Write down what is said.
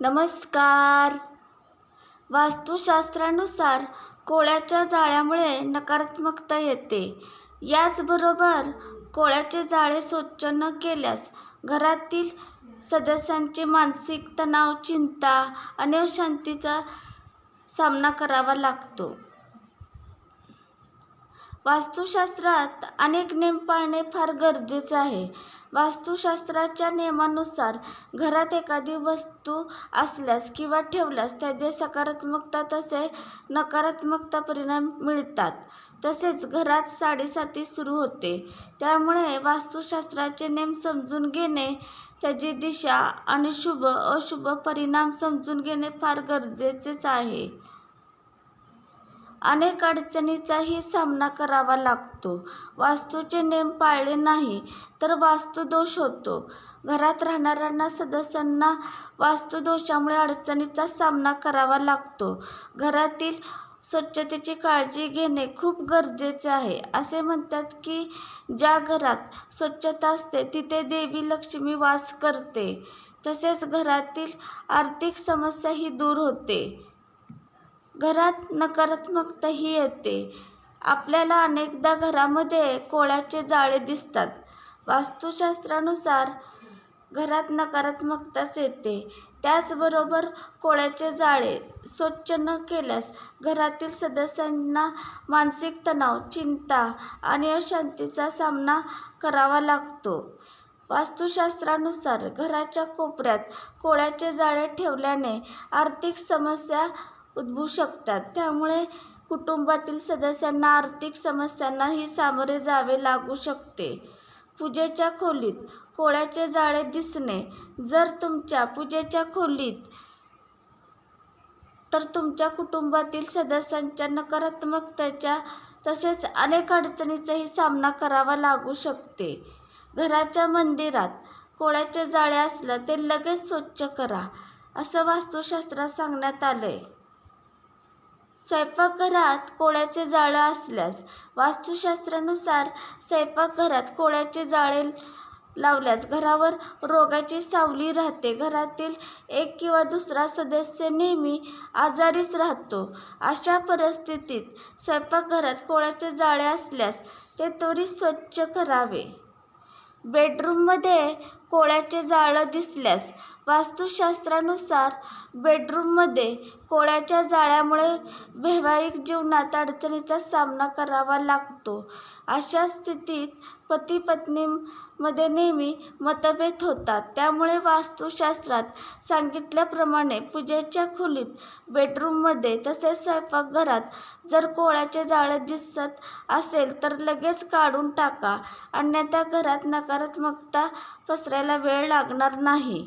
नमस्कार. वास्तुशास्त्रानुसार कोळ्याच्या जाळ्यामुळे नकारात्मकता येते. याचबरोबर कोळ्याचे जाळे स्वच्छ न केल्यास घरातील सदस्यांचे मानसिक तणाव चिंता आणि अशांतीचा सामना करावा लागतो. वास्तुशास्त्रात अनेक नियम पाळणे फार गरजेचे आहे. वास्तुशास्त्राच्या नियमानुसार घरात एखादी वस्तू असल्यास किंवा ठेवल्यास त्याचे सकारात्मकता तसे नकारात्मकता परिणाम मिळतात. तसेच घरात साडेसाती सुरू होते. त्यामुळे वास्तुशास्त्राचे नियम समजून घेणे त्याची दिशा आणि शुभ अशुभ परिणाम समजून घेणे फार गरजेचेच आहे. अनेक अडचणींचाही सामना करावा लागतो. वास्तूचे नियम पाळले नाही तर वास्तुदोष होतो. घरात राहणाऱ्यांना सदस्यांना वास्तुदोषामुळे अडचणीचा सामना करावा लागतो. घरातील स्वच्छतेची काळजी घेणे खूप गरजेचे आहे. असे म्हणतात की ज्या घरात स्वच्छता असते तिथे देवी लक्ष्मी वास करते. तसेच घरातील आर्थिक समस्याही दूर होते. घरात नकारात्मकताही येते. आपल्याला अनेकदा घरामध्ये कोळ्याचे जाळे दिसतात. वास्तुशास्त्रानुसार घरात नकारात्मकताच येते. त्याचबरोबर कोळ्याचे जाळे स्वच्छ न केल्यास घरातील सदस्यांना मानसिक तणाव चिंता आणि अशांतीचा सामना करावा लागतो. वास्तुशास्त्रानुसार घराच्या कोपऱ्यात कोळ्याचे जाळे ठेवल्याने आर्थिक समस्या उद्भवू शकतात. त्यामुळे कुटुंबातील सदस्यांना आर्थिक समस्यांनाही सामोरे जावे लागू शकते. पूजेच्या खोलीत कोळ्याचे जाळे दिसणे. जर तुमच्या पूजेच्या खोलीत तर तुमच्या कुटुंबातील सदस्यांच्या नकारात्मकतेच्या तसेच अनेक अडचणीचाही सामना करावा लागू शकते. घराच्या मंदिरात कोळ्याचे जाळे असलं ते लगेच स्वच्छ करा असं वास्तुशास्त्रात सांगण्यात आलं आहे स्वयंपाकघरात कोळ्याचे जाळं असल्यास वास्तुशास्त्रानुसार स्वयंपाकघरात कोळ्याचे जाळे लावल्यास घरावर रोगाची सावली राहते. घरातील एक किंवा दुसरा सदस्य नेहमी आजारीच राहतो. अशा परिस्थितीत स्वयंपाकघरात कोळ्याचे जाळे असल्यास ते त्वरित स्वच्छ करावे. बेडरूममध्ये कोळ्याचे जाळं दिसल्यास वास्तुशास्त्रानुसार बेडरूममध्ये कोळ्याच्या जाळ्यामुळे वैवाहिक जीवनात अडचणीचा सामना करावा लागतो. अशा स्थितीत पती पत्नीमध्ये नेहमी मतभेद होतात. त्यामुळे वास्तुशास्त्रात सांगितल्याप्रमाणे पूजेच्या खोलीत बेडरूममध्ये तसेच स्वयंपाकघरात जर कोळ्याचे जाळे दिसत असेल तर लगेच काढून टाका. अन्यथा घरात नकारात्मकता पसरायला वेळ लागणार नाही.